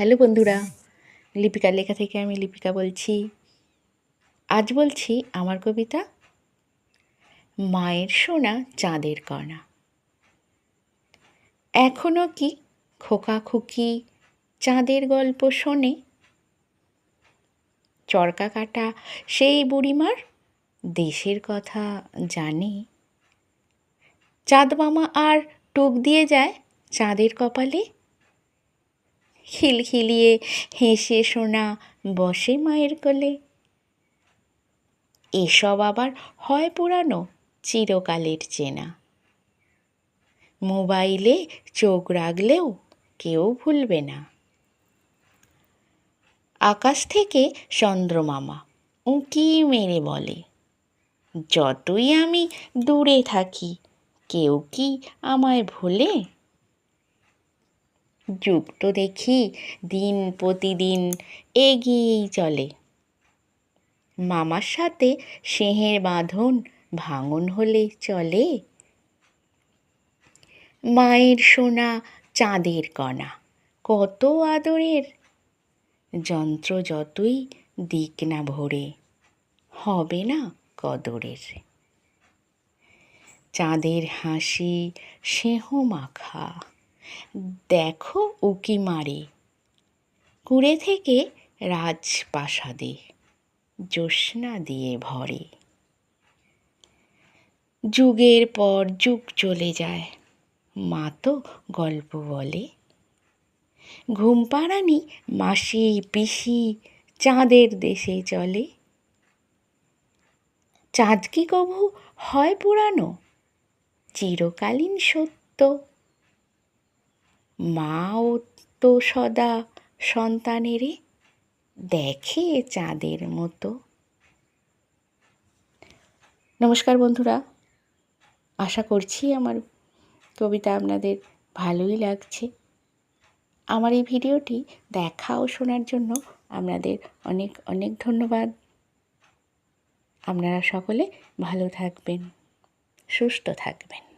Hello বন্ধুরা লিপিকার লেখা থেকে আমি লিপিকা বলছি। আজ বলছি আমার কবিতা, মায়ের সোনা চাঁদের কণা। এখনও কি খোকা খুকি চাঁদের গল্প শোনে? চরকা কাটা সেই বুড়িমার দেশের কথা জানে? চাঁদ মামা আর টুক দিয়ে যায় চাঁদের কপালে? খিলখিলিয়ে হেসে শোনা বসে মায়ের কোলে। এসব আবার হয় পুরানো চিরকালের চেনা। মোবাইলে চোখ রাখলেও কেউ ভুলবে না। আকাশ থেকে চন্দ্রমামা উঁকি মেরে বলে, যতই আমি দূরে থাকি, কেউ কি আমায় ভোলে? যুগ তো দেখি দিন প্রতিদিন এগিয়েই চলে। মামার সাথে সেহের বাঁধন ভাঙন হলে চলে। মায়ের সোনা চাঁদের কণা, কত আদরের। যন্ত্র যতই দিক না ভরে, হবে না কদরের। চাঁদের হাসি সেহ মাখা। দেখো উকি মারে। কুড়ে থেকে রাজপ্রাসাদে জ্যোৎস্না দিয়ে ভরে। যুগের পর যুগ চলে যায়, মা তো গল্প বলে। ঘুম পাড়ানি মাসি পিসি চাঁদের দেশে চলে। চাঁদ কি কভু হয় পুরানো? চিরকালীন সত্য মাও তো সদা সন্তানেরে দেখে চাঁদের মতো। নমস্কার বন্ধুরা, আশা করছি আমার কবিতা আপনাদের ভালোই লাগছে। আমার এই ভিডিওটি দেখা ও শোনার জন্য আপনাদের অনেক অনেক ধন্যবাদ। আপনারা সকলে ভালো থাকবেন, সুস্থ থাকবেন।